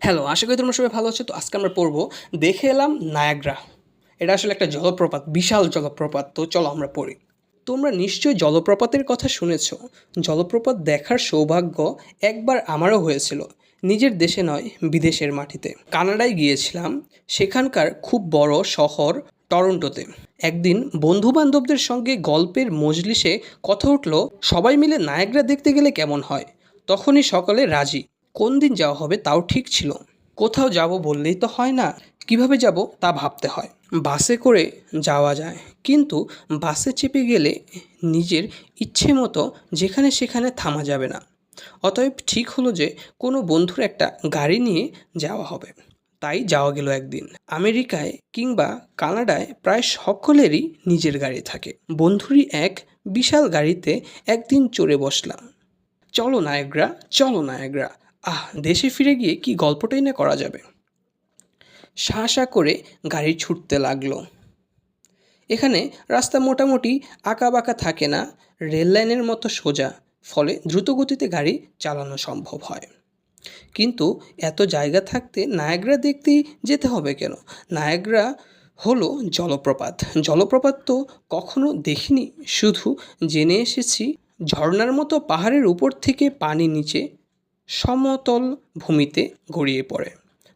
Hello আশা করি তোমরা সবাই ভালো আছো। তো আজকে আমরা পড়ব, দেখে এলাম নায়াগ্রা এটা আসলে একটা জলপ্রপাত, বিশাল জলপ্রপাত। তো চলো আমরা পড়ি। তোমরা নিশ্চয়ই জলপ্রপাতের কথা শুনেছ। জলপ্রপাত দেখার সৌভাগ্য একবার আমারও হয়েছিল। নিজের দেশে নয়, বিদেশের মাটিতে। কানাডায় গিয়েছিলাম। সেখানকার খুব বড় শহর টরন্টোতে। একদিন বন্ধু বান্ধবদের সঙ্গে গল্পের মজলিসে কথা উঠল, সবাই মিলে নায়াগ্রা দেখতে গেলে কেমন হয়? তখনই সকলে রাজি। কোন দিন যাওয়া হবে তাও ঠিক ছিল। কোথাও যাব বললেই তো হয় না। কীভাবে যাব তা ভাবতে হয়। বাসে করে যাওয়া যায়। কিন্তু বাসে চেপে গেলে নিজের ইচ্ছে মতো যেখানে সেখানে থামা যাবে না। অতএব ঠিক হলো যে কোনো বন্ধুর একটা গাড়ি নিয়ে যাওয়া হবে। তাই যাওয়া গেল একদিন। আমেরিকায় কিংবা কানাডায় প্রায় সকলেরই নিজের গাড়ি থাকে। বন্ধুরই এক বিশাল গাড়িতে একদিন চড়ে বসলাম। চলো নায়করা চলো নায়করা আহ, দেশে ফিরে গিয়ে কি গল্পটাই না করা যাবে? শা শা করে গাড়ি ছুটতে লাগল। এখানে রাস্তা মোটামুটি আঁকা বাঁকা থাকে না, রেল লাইনের মতো সোজা, ফলে দ্রুতগতিতে গাড়ি চালানো সম্ভব হয়। কিন্তু এত জায়গা থাকতে নায়াগ্রা দেখতেই যেতে হবে কেন? নায়াগ্রা হলো জলপ্রপাত। জলপ্রপাত তো কখনো দেখিনি, শুধু জেনে এসেছি ঝর্ণার মতো পাহাড়ের উপর থেকে পানি নিচে সমতল ভূমিতে গড়িয়ে পড়ে।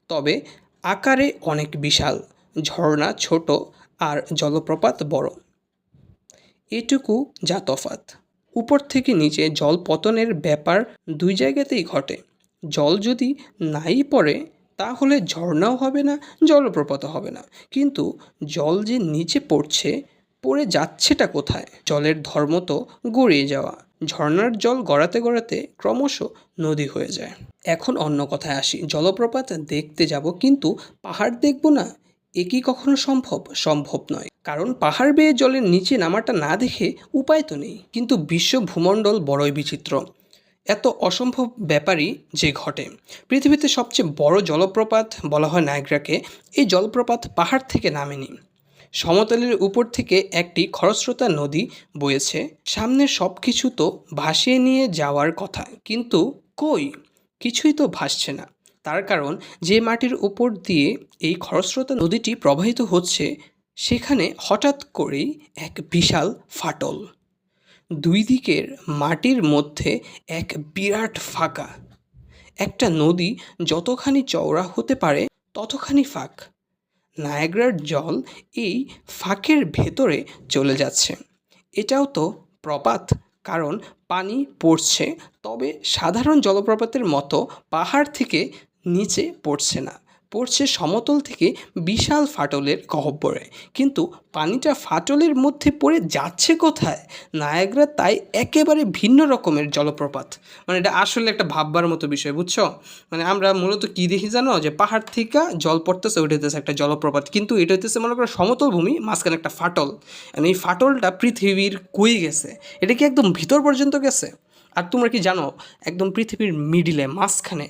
তবে আকারে অনেক বিশাল, ঝর্ণা ছোট আর জলপ্রপাত বড়। এটুকু যা তফাত উপর থেকে নিচে জল পতনের ব্যাপার দুই জায়গাতেই ঘটে। জল যদি নাই পড়ে, তাহলে ঝর্ণাও হবে না, জলপ্রপাতও হবে না। কিন্তু জল যে নিচে পড়ছে, পড়ে যাচ্ছেটা কোথায়? জলের ধর্ম তো গড়িয়ে যাওয়া। ঝর্ণার জল গড়াতে গড়াতে ক্রমশ নদী হয়ে যায়। এখন অন্য কথায় আসি, জলপ্রপাত দেখতে যাব কিন্তু পাহাড় দেখব না, এ কি কখনো সম্ভব? সম্ভব নয়। কারণ পাহাড় বেয়ে জলের নিচে নামাটা না দেখে উপায় তো নেই। কিন্তু বিশ্ব ভূমণ্ডল বড়ই বিচিত্র। এত অসম্ভব ব্যাপারই যে ঘটে। পৃথিবীতে সবচেয়ে বড় জলপ্রপাত বলা হয় নায়গ্রাকে এই জলপ্রপাত পাহাড় থেকে নামেনি। সমতলের উপর থেকে একটি খরস্রোতা নদী বয়েছে। সামনে সব কিছু তো ভাসিয়ে নিয়ে যাওয়ার কথা। কিন্তু কই? কিছুই তো ভাসছে না। তার কারণ যে মাটির উপর দিয়ে এই খরস্রোতা নদীটি প্রবাহিত হচ্ছে, সেখানে হঠাৎ করেই এক বিশাল ফাটল। দুই দিকের মাটির মধ্যে এক বিরাট ফাঁকা। একটা নদী যতখানি চওড়া হতে পারে, ততখানি ফাঁক। নায়াগ্রার জল এই ফাঁকের ভেতরে চলে যাচ্ছে। এটাও তো প্রপাত, কারণ পানি পড়ছে, তবে সাধারণ জলপ্রপাতের মতো পাহাড় থেকে নিচে পড়ছে না। পড়ছে সমতল থেকে বিশাল ফাটলের গহ্বরে কিন্তু পানিটা ফাটলের মধ্যে পড়ে যাচ্ছে কোথায়? নায়াগ্রা তাই একেবারে ভিন্ন রকমের জলপ্রপাত। মানে এটা আসলে একটা ভাববার মতো বিষয়, বুঝছ? মানে আমরা মূলত কী দেখি জানো? যে পাহাড় থেকে জল পড়তেছে, ওইটা হইতেছে একটা জলপ্রপাত। কিন্তু এটা হইতেছে মনে করো সমতল ভূমি, মাঝখানে একটা ফাটল। মানে এই ফাটলটা পৃথিবীর কই গেছে? এটা কি একদম ভিতর পর্যন্ত গেছে? আর তোমরা কি জানো? একদম পৃথিবীর মিডিলে মাঝখানে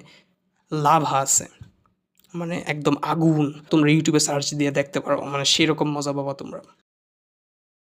লাভা আছে। মানে একদম আগুন তোমরা ইউটিউবে সার্চ দিয়ে দেখতে পারো। মানে সেরকম মজা পাবা তোমরা।